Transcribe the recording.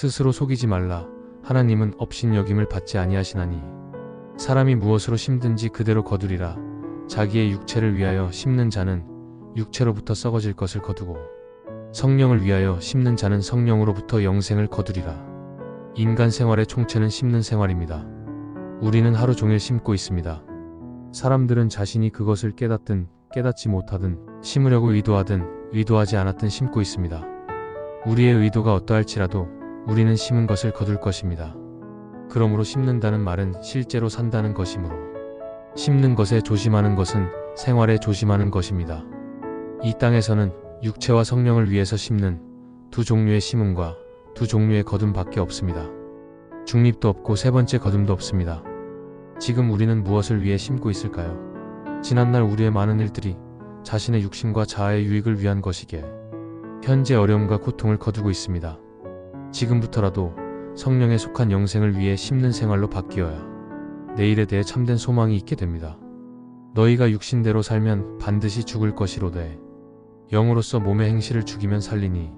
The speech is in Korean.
스스로 속이지 말라. 하나님은 업신여김을 받지 아니하시나니 사람이 무엇으로 심든지 그대로 거두리라. 자기의 육체를 위하여 심는 자는 육체로부터 썩어질 것을 거두고 성령을 위하여 심는 자는 성령으로부터 영생을 거두리라. 인간 생활의 총체는 심는 생활입니다. 우리는 하루 종일 심고 있습니다. 사람들은 자신이 그것을 깨닫든 깨닫지 못하든 심으려고 의도하든 의도하지 않았든 심고 있습니다. 우리의 의도가 어떠할지라도 우리는 심은 것을 거둘 것입니다. 그러므로 심는다는 말은 실제로 산다는 것이므로 심는 것에 조심하는 것은 생활에 조심하는 것입니다. 이 땅에서는 육체와 성령을 위해서 심는 두 종류의 심음과 두 종류의 거둠밖에 없습니다. 중립도 없고 세 번째 거둠도 없습니다. 지금 우리는 무엇을 위해 심고 있을까요? 지난날 우리의 많은 일들이 자신의 육신과 자아의 유익을 위한 것이기에 현재 어려움과 고통을 거두고 있습니다. 지금부터라도 성령에 속한 영생을 위해 심는 생활로 바뀌어야 내일에 대해 참된 소망이 있게 됩니다. 너희가 육신대로 살면 반드시 죽을 것이로되 영으로서 몸의 행실을 죽이면 살리니